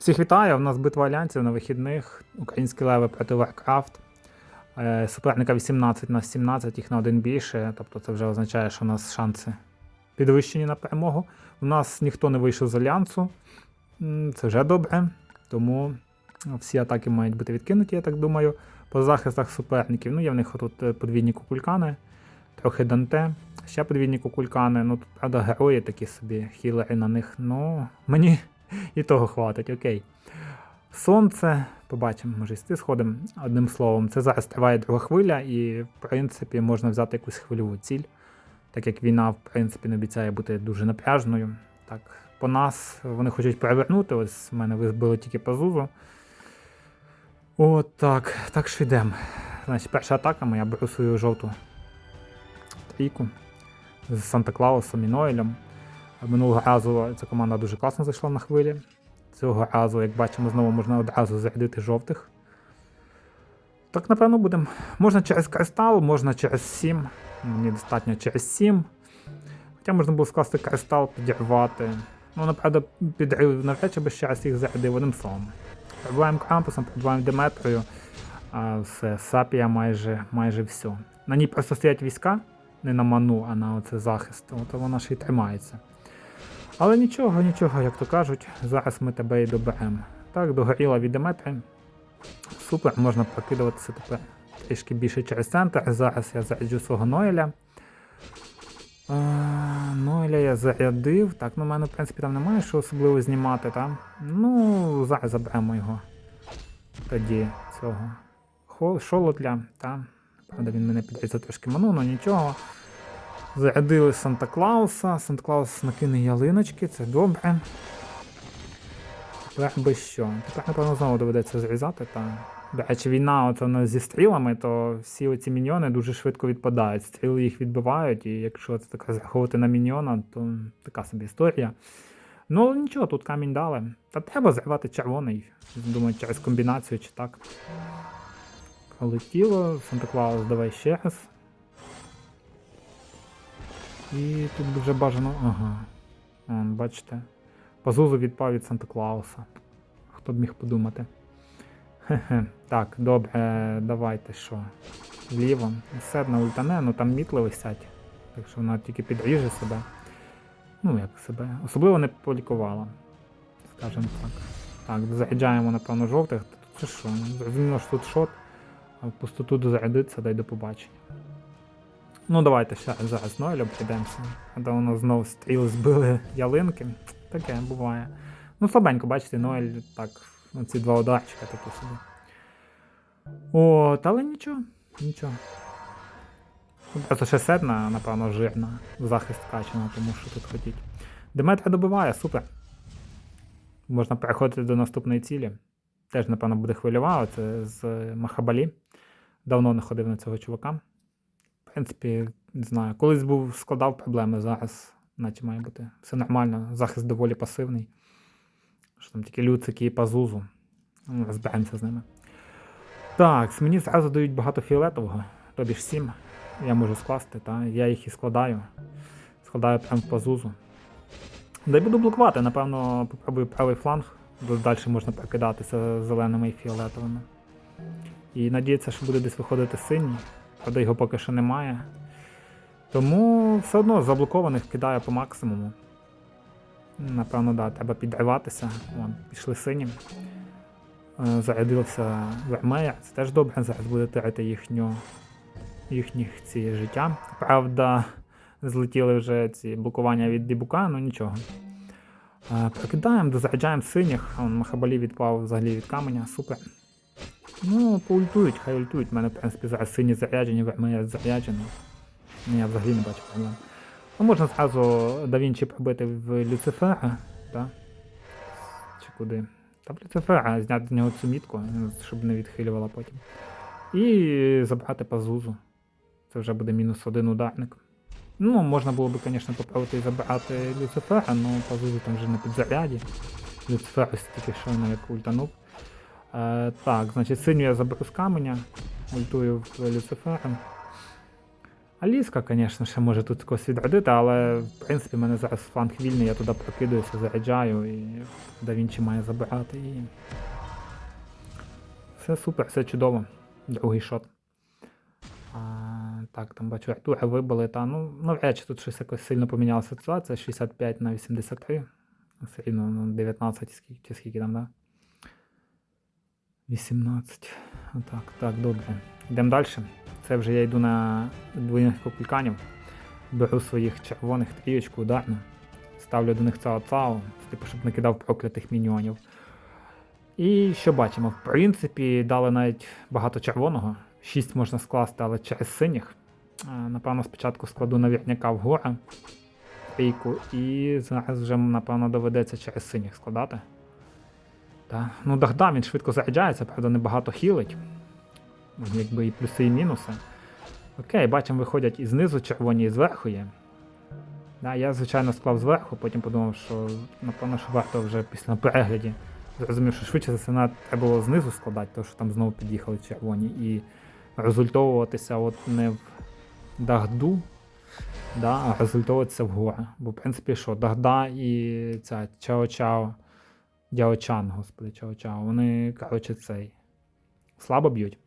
Всіх вітаю! У нас битва альянсів на вихідних. Українські леви проти Warcraft. Е, Суперника 18 на 17, їх на один більше. Тобто це вже означає, що у нас шанси підвищені на перемогу. У нас ніхто не вийшов з альянсу. Це вже добре. Тому всі атаки мають бути відкинуті, я так думаю. По захистах суперників. Ну, є в них тут е, подвійні кукулькани, трохи Данте, ще подвійні кукулькани. Ну, тут, правда, герої такі собі, хілери на них. Ну, мені і того хватить, окей. Сонце, побачимо, може йти сходимо. Одним словом, це зараз триває друга хвиля, і, в принципі, можна взяти якусь хвильову ціль, так як війна, в принципі, не обіцяє бути дуже напряжною. Так, по нас вони хочуть перевернути. Ось в мене визбили тільки пазузу. От так. Так що йдемо. Значить, перша атака моя беру свою жовту трійку з Санта-Клаусом і Ноелем. Минулого разу ця команда дуже класно зайшла на хвилі. Цього разу, як бачимо, знову можна одразу зарядити жовтих. Так, напевно, будемо. Можна через кристал, можна через 7. Мені достатньо через 7. Хоча можна було скласти кристал, підірвати. Ну, направда, підрив навряд чи ще раз їх зарядив одним словом. Пробуваємо крампусом, пробуваємо Деметрою. А все, сапія майже, майже все. На ній просто стоять війська, не на ману, а на оце захист. От вона ще й тримається. Але нічого, нічого, як то кажуть, зараз ми тебе і доберемо. Так, догоріла від Деметри. Супер, можна прокидуватися тепер трішки більше через центр. Зараз я заряджу свого Ноеля. Е, Ноеля я зарядив. Так, ну в мене, в принципі, там немає що особливо знімати, так? Ну, зараз заберемо його. Тоді цього. Шолотля, так. Правда, він мене підрізав трошки ману, але нічого. Зарядили Санта Клауса. Санта Клаус накине ялиночки, це добре. Тепер би що? Тепер, напевно, знову доведеться зрізати. Та... До речі, війна от вона зі стрілами, то всі оці міньйони дуже швидко відпадають. Стріли їх відбивають, і якщо це так зраховувати на міньйона, то така собі історія. Ну, але нічого, тут камінь дали. Та треба зривати червоний. Думаю, через комбінацію чи так. Полетіло. Санта Клаус, давай ще раз. І тут вже бажано. Ага. Бачите. Пазузу відпав від Санта Клауса. Хто б міг подумати. Хе-хе. Так, добре, давайте що. Вліво. Все одно ультане, ну там мітли висять. Так що вона тільки підріже себе. Ну, як себе. Особливо не полікувала. Скажімо так. Так, заряджаємо, напевно, жовтих. Це що? Зрозуміло, що тут шот. А в пустоту дозарядиться, дай до побачення. Ну, давайте ще зараз Нойлю прийдемося. А то воно знову стріл збили ялинки. Таке буває. Ну, слабенько, бачите, Ноель так, ну, ці два ударчика такі собі. От, але нічого, нічого. Просто ще седна, напевно, жирна. Захист качана, тому що тут хотіть. Деметра добиває, супер. Можна переходити до наступної цілі. Теж, напевно, буде хвильова, це з Махабалі. Давно не ходив на цього чувака. В принципі, не знаю. Колись був складав проблеми, зараз, наче має бути. Все нормально, захист доволі пасивний. Що там тільки люцики і пазузу. Ну, Розберемося з ними. Так, мені зразу дають багато фіолетового, тобі ж 7. Я можу скласти, та? я їх і складаю. Складаю прямо в пазузу. Да й буду блокувати, напевно, попробую правий фланг, бо далі можна прокидатися зеленими і фіолетовими. І надіється, що буде десь виходити синій, правда його поки що немає. Тому все одно заблокованих кидаю по максимуму. Напевно, да, треба підриватися. Вон, пішли сині. Е, Зарядився Вермея. Це теж добре, зараз буде теряти їхню, їхніх ці життя. Правда, злетіли вже ці блокування від Дібука, ну нічого. Е, Прокидаємо, дозаряджаємо синіх. Махабалі відпав взагалі від каменя, супер. Ну, поультують, хай ультують. У мене, в принципі, зараз сині заряджені, Вермея заряджені. Ну, Я взагалі не бачу проблем. Ну, можна зразу Да Вінчі пробити в Люцифера, так? Чи куди? Та в Люцифера зняти з нього цю мітку, щоб не відхилювала потім. І забрати пазузу. Це вже буде мінус один ударник. Ну, можна було б, звісно, попробувати і забрати Люцифера, але пазузу там вже на підзаряді. Люцифер ось тільки що як ультанув. Е, так, значить, синю я заберу з каменя, ультую в Люцифера. Аліска, звісно, ще може тут когось відродити, але в принципі мене зараз фланг вільний, я туди прокидаюся, заряджаю і Да Вінчі має забирати і. Все супер, все чудово. Другий шот. А, так, там бачу, Артура вибили, та ну навряд чи тут щось якось сильно помінялася ситуація. 65 на 83. Все рівно ну, 19 скільки, чи скільки там, да? 18. Отак, так, добре. Йдемо далі. Це вже я йду на двойних копульканів. Беру своїх червоних трієчку ударну. Ставлю до них цао цао, типу, щоб не кидав проклятих міньйонів. І що бачимо? В принципі, дали навіть багато червоного. 6 можна скласти, але через синіх. Напевно, спочатку складу навірняка вгору трійку, і зараз вже, напевно, доведеться через синіх складати. Та. Ну, Дагда, він швидко заряджається, правда, небагато хілить. Якби і плюси, і мінуси. Окей, бачимо, виходять і знизу червоні, і зверху є. Да, я, звичайно, склав зверху, потім подумав, що напевно, що варто вже після перегляді. Зрозумів, що швидше за на- треба було знизу складати, тому що там знову під'їхали червоні, і результовуватися от не в Дагду, да, а результовуватися вгору. Бо, в принципі, що, Дагда і ця Чао-Чао, Дяо-Чан, господи, Чао-Чао, вони, коротше, цей слабо б'ють.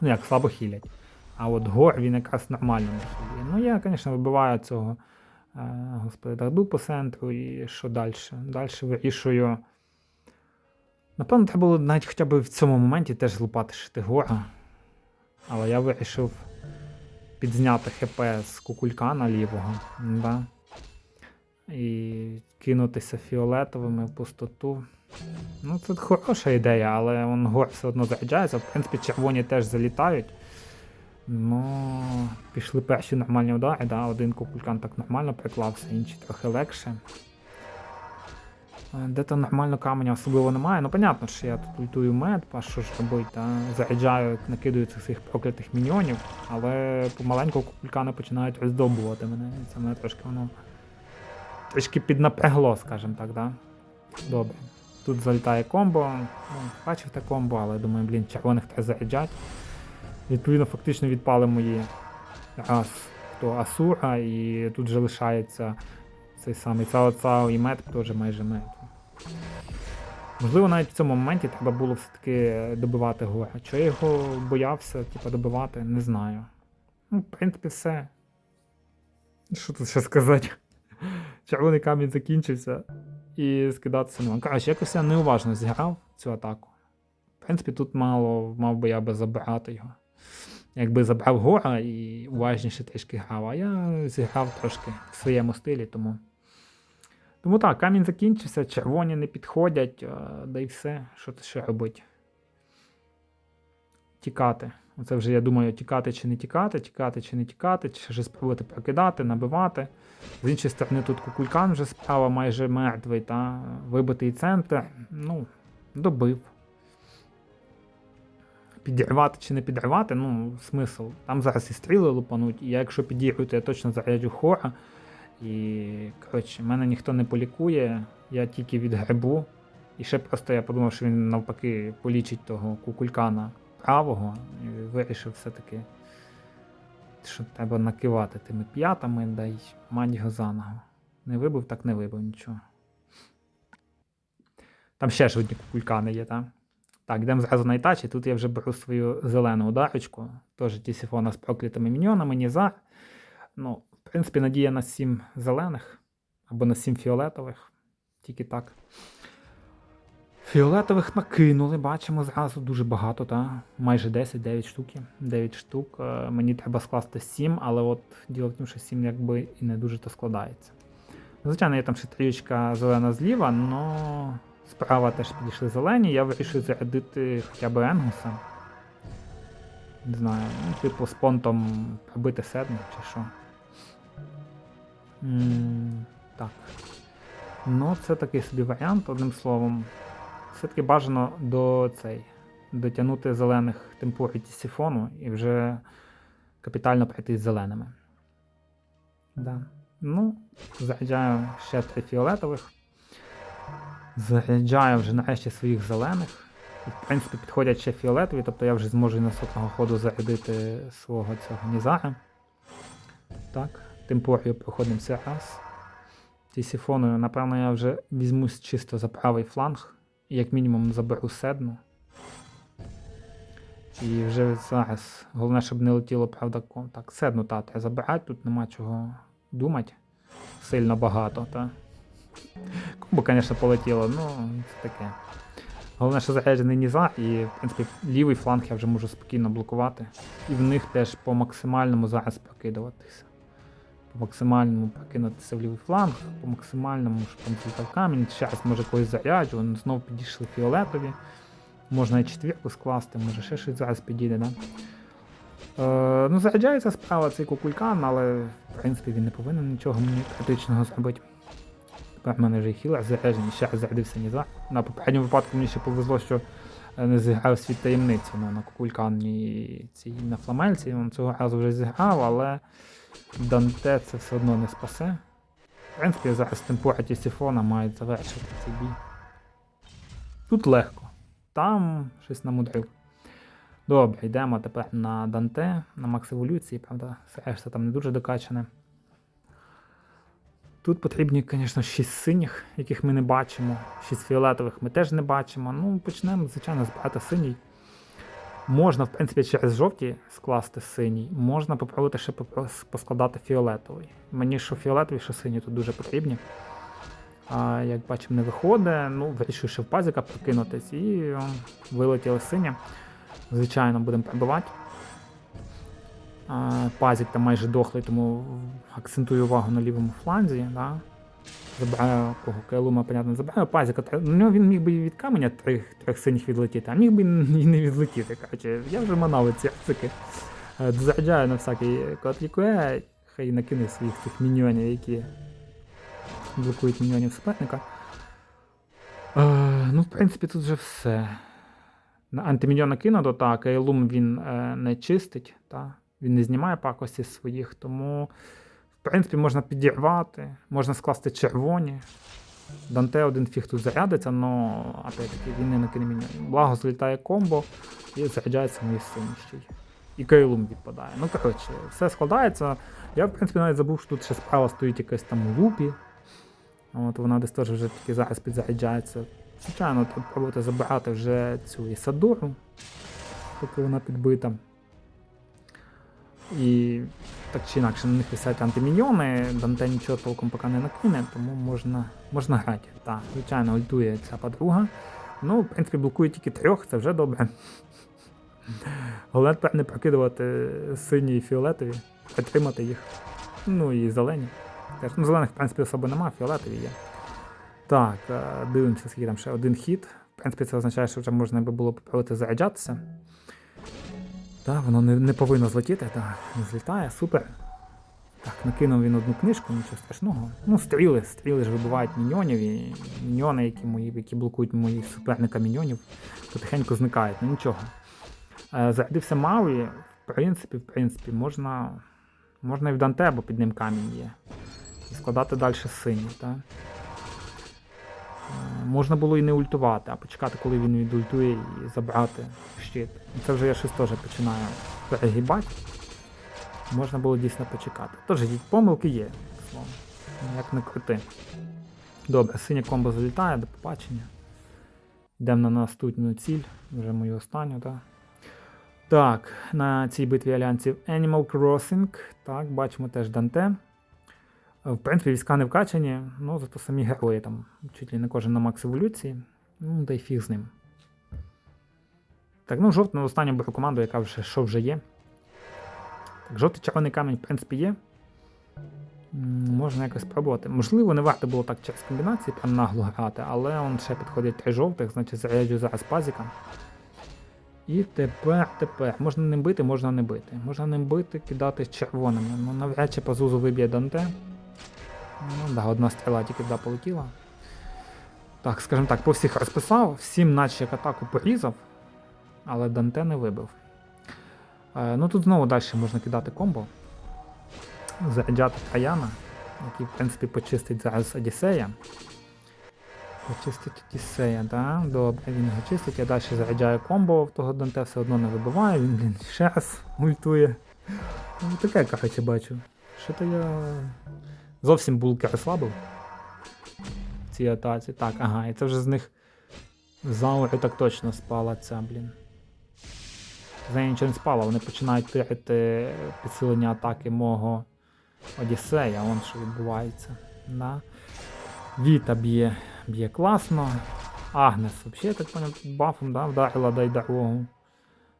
Ну як, слабо хілять. А от гор він якраз нормально не хілює. Ну, я, звісно, вибиваю цього е, господи, Дагду по центру і що далі? Далі вирішую. Напевно, треба було навіть хоча б в цьому моменті теж злупати Шитигора. Але я вирішив підзняти ХП з кукулькана лівого. Да. І кинутися фіолетовими в пустоту. Ну, це хороша ідея, але он гор все одно заряджається. В принципі, червоні теж залітають. Ну, пішли перші нормальні удари, да, один кукулькан так нормально приклався, інші трохи легше. Е, Де-то нормально каменя особливо немає. Ну, понятно, що я тут ультую мед, а що ж робити, та? заряджаю, накидаю цих своїх проклятих міньйонів, але помаленьку кукулькани починають роздобувати мене. Це мене трошки воно трішки піднапрягло, скажімо так, да? Добре. Тут залітає комбо. Ну, бачив те комбо, але думаю, блін, червоних треба заряджати. Відповідно, фактично відпали мої раз хто Асура, і тут же лишається цей самий Цао Цао і мед теж майже мед. Можливо, навіть в цьому моменті треба було все-таки добивати гора. Чи я його боявся, типу, добивати, не знаю. Ну, в принципі, все. Що тут ще сказати? Червоний камінь закінчився і скидатися нема. Коротше, якось я неуважно зіграв цю атаку. В принципі, тут мало мав би я би забирати його. Якби забрав гора і уважніше трішки грав, а я зіграв трошки в своєму стилі, тому. Тому так, камінь закінчився, червоні не підходять, да і все. Що це ще робити? Тікати. Оце вже я думаю, тікати чи не тікати, тікати чи не тікати, чи ще спробувати прокидати, набивати. З іншої сторони, тут кукулькан вже справа майже мертвий, та вибитий центр. Ну, добив. Підірвати чи не підривати, ну, смисл. Там зараз і стріли лупануть, і я якщо підірву, то я точно заряджу хора. І, коротше, мене ніхто не полікує, я тільки від грибу. І ще просто я подумав, що він навпаки полічить того кукулькана правого, і вирішив все-таки, що треба накивати тими п'ятами, да й мать його за ногу. Не вибив, так не вибив нічого. Там ще ж одні кукулькани є, так? Так, йдемо зразу на ітачі. Тут я вже беру свою зелену ударочку. Теж тісіфона з проклятими міньйонами, Нізар. Ну, в принципі, надія на 7 зелених або на 7 фіолетових. Тільки так. Фіолетових накинули, бачимо зразу дуже багато, та? майже 10, 9 штуки. 9 штук. Е, Мені треба скласти 7, але от діло в тому, що 7 якби і не дуже то складається. Звичайно, є там ще трієчка зелена зліва, але справа теж підійшли зелені. Я вирішую зарядити хоча б Енгуса. Не знаю, ну, типу з понтом пробити седму чи що. М, Так. Ну, це такий собі варіант, одним словом. Все-таки бажано до цей, дотягнути зелених темпурі сифону і вже капітально прийти з зеленими. Да. Ну, заряджаю ще три фіолетових. Заряджаю вже нарешті своїх зелених. І, в принципі, підходять ще фіолетові, тобто я вже зможу і наступного ходу зарядити свого цього Нізара. Так, темпорію проходимо це раз. Тісіфоною, напевно, я вже візьмусь чисто за правий фланг. Як мінімум заберу седну. І вже зараз. Головне, щоб не летіло, правда. Так, седну та треба забирати, тут нема чого думати. Сильно багато, та. Комбо, звісно, полетіло, ну, це таке. Головне, що заряджений ніза, і, в принципі, лівий фланг я вже можу спокійно блокувати. І в них теж по максимальному зараз прокидуватися. По максимальному прокинутися в лівий фланг, по максимальному, злітав камінь. Зараз може когось заряджу, вони знову підійшли фіолетові. Можна і четвірку скласти, може ще щось зараз підійде, да? Е, ну, заряджається справа цей кукулькан, але в принципі він не повинен нічого мені критичного зробити. Тепер в мене вже хілер заряджений, ще зарядився Ніза. На попередньому випадку мені ще повезло, що е, не зіграв світ таємниці ну, на кукулькані цій на фламельці. Він цього разу вже зіграв, але Данте це все одно не спасе. В принципі, зараз темпора Тісіфона мають завершити цей бій. Тут легко. Там щось намудрив. Добре, йдемо тепер на Данте, на Макс Еволюції, правда, решта там не дуже докачане. Тут потрібні, звісно, 6 синіх, яких ми не бачимо. 6 фіолетових ми теж не бачимо. Ну, почнемо, звичайно, з багато синій. Можна, в принципі, через жовті скласти синій, можна попробувати ще поскладати фіолетовий. Мені що фіолетовий, що синій тут дуже потрібні. А як бачимо, не виходить. Ну, вирішив ще в пазіка прокинутись і вилетіли сині. Звичайно, будемо пробивати. Пазік там майже дохлий, тому акцентую увагу на лівому фланзі. Да? Забираю кого Кайлума, понятно, забираю пазіка. Та- На нього він міг би і від каменя трьох, трьох синіх відлетіти, а міг би і не відлетіти. Короче, я вже манав ці ацики. Е, Дозаряджаю на всякий код лікує, хай накине своїх цих міньйонів, які блокують міньйонів суперника. Е, ну, в принципі, тут вже все. На антиміньйон накинуто, так, Ейлум він е, не чистить, та? він не знімає пакості своїх, тому, в принципі, можна підірвати, можна скласти червоні. Данте один фіг тут зарядиться, але він не накине міньйонів. Благо злітає комбо і заряджається мої синіші. І Кейлум відпадає. Ну, коротше, все складається. Я, в принципі, навіть забув, що тут ще справа стоїть якась там у лупі. От вона десь теж вже тільки зараз підзаряджається. Звичайно, треба пробувати забирати вже цю Ісадору, поки вона підбита. І так чи інакше на них висять антиміньйони, Данте нічого толком поки не накине, тому можна, можна грати. Так, звичайно, ультує ця подруга. Ну, в принципі, блокує тільки трьох, це вже добре. Головне тепер не прокидувати сині і фіолетові, притримати їх. Ну і зелені. Теж, ну, зелених, в принципі, особо нема, фіолетові є. Так, е, дивимося, скільки там ще один хід. В принципі, це означає, що вже можна би було попробувати заряджатися. Так, воно не, не повинно злетіти, так, не злітає, супер. Так, накинув він одну книжку, нічого страшного. Ну, стріли, стріли ж вибивають міньйонів, і міньйони, які, мої, які блокують моїх суперника міньйонів, потихеньку зникають, ну нічого. Е, Зарядився Мауі, в принципі, в принципі, можна, можна і в Данте, бо під ним камінь є. І складати далі синій, так? Можна було і не ультувати, а почекати, коли він відультує і забрати щит. Це вже я щось теж починаю перегибати. Можна було дійсно почекати. Тож помилки є, Як не крути. Добре, синє комбо залітає, до побачення. Йдемо на наступну ціль, вже мою останню, так. Так, на цій битві альянсів Animal Crossing. Так, бачимо теж Данте. В принципі, війська не вкачані, ну зато самі герої там чуть ли не кожен на макс еволюції. Ну, да й фіг з ним. Так, ну жовт на останню беру команду, яка вже що вже є. Так, жовтий червоний камінь, в принципі, є. Можна якось спробувати. Можливо, не варто було так через комбінації прям нагло грати, але он ще підходять три жовтих, значить заряджу зараз пазіка. І тепер, тепер. Можна ним бити, можна не бити. Можна ним бити, кидати червоними. Ну, навряд чи Пазузу виб'є Данте. Ну, да, одна стріла тільки туди полетіла. Так, скажімо так, по всіх розписав, всім наче як атаку порізав, але Данте не вибив. Е, ну тут знову далі можна кидати комбо. Заряджати Трояна, який, в принципі, почистить зараз Одіссея. Почистить Одіссея, да? Добре, він його чистить, я далі заряджаю комбо, в того Данте все одно не вибиває, він, блін, ще раз ультує. Ну, таке, коротше, бачу. Що то я зовсім булки розслабив цій атаці. Так, ага, і це вже з них з так точно спала ця, блін. З неї нічого не спало, вони починають тирити підсилення атаки мого Одіссея, вон що відбувається. Да. Віта б'є, б'є класно. Агнес, взагалі, так поняв, бафом, да, вдарила дай дорогу.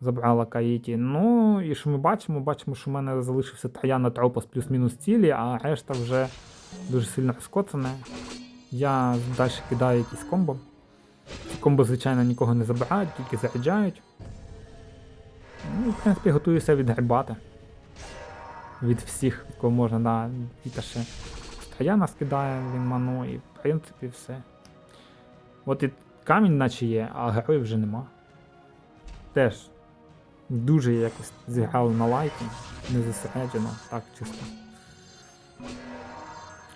Забрала Каїті. Ну, і що ми бачимо? Бачимо, що в мене залишився Трояна Тропос плюс-мінус цілі, а решта вже дуже сильно розкоцане. Я далі кидаю якісь комбо. Ці комбо, звичайно, нікого не забирають, тільки заряджають. Ну, в принципі, готуюся відгрібати. Від всіх, кого можна, да, Віта ще Трояна скидає він ману, і в принципі все. От і камінь наче є, а героїв вже нема. Теж дуже якось зіграли на лайки, не зосереджено, так чисто.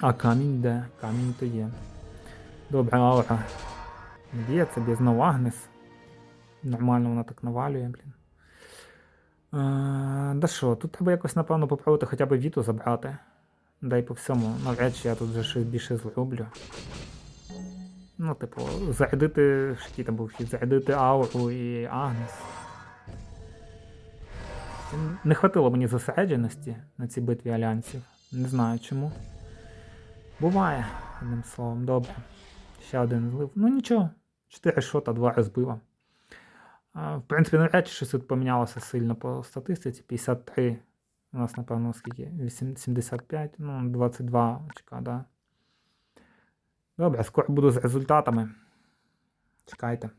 А камінь де? Камінь то є. Добре, аура. Це без Агнес. Нормально вона так навалює, блін. Е, да що, тут треба якось, напевно, попробувати хоча б Віту забрати. Дай по всьому, навряд чи я тут вже щось більше зроблю. Ну, типу, зарядити, що там був хід, зарядити ауру і Агнес. Не хватило мені зосередженості на цій битві альянсів. Не знаю чому. Буває, одним словом, добре. Ще один злив. Ну нічого. 4 шота, 2 розбива. В принципі, навряд чи щось тут помінялося сильно по статистиці. 53. У нас, напевно, скільки? 75, ну, 22 очка, да. Добре, скоро буду з результатами. Чекайте.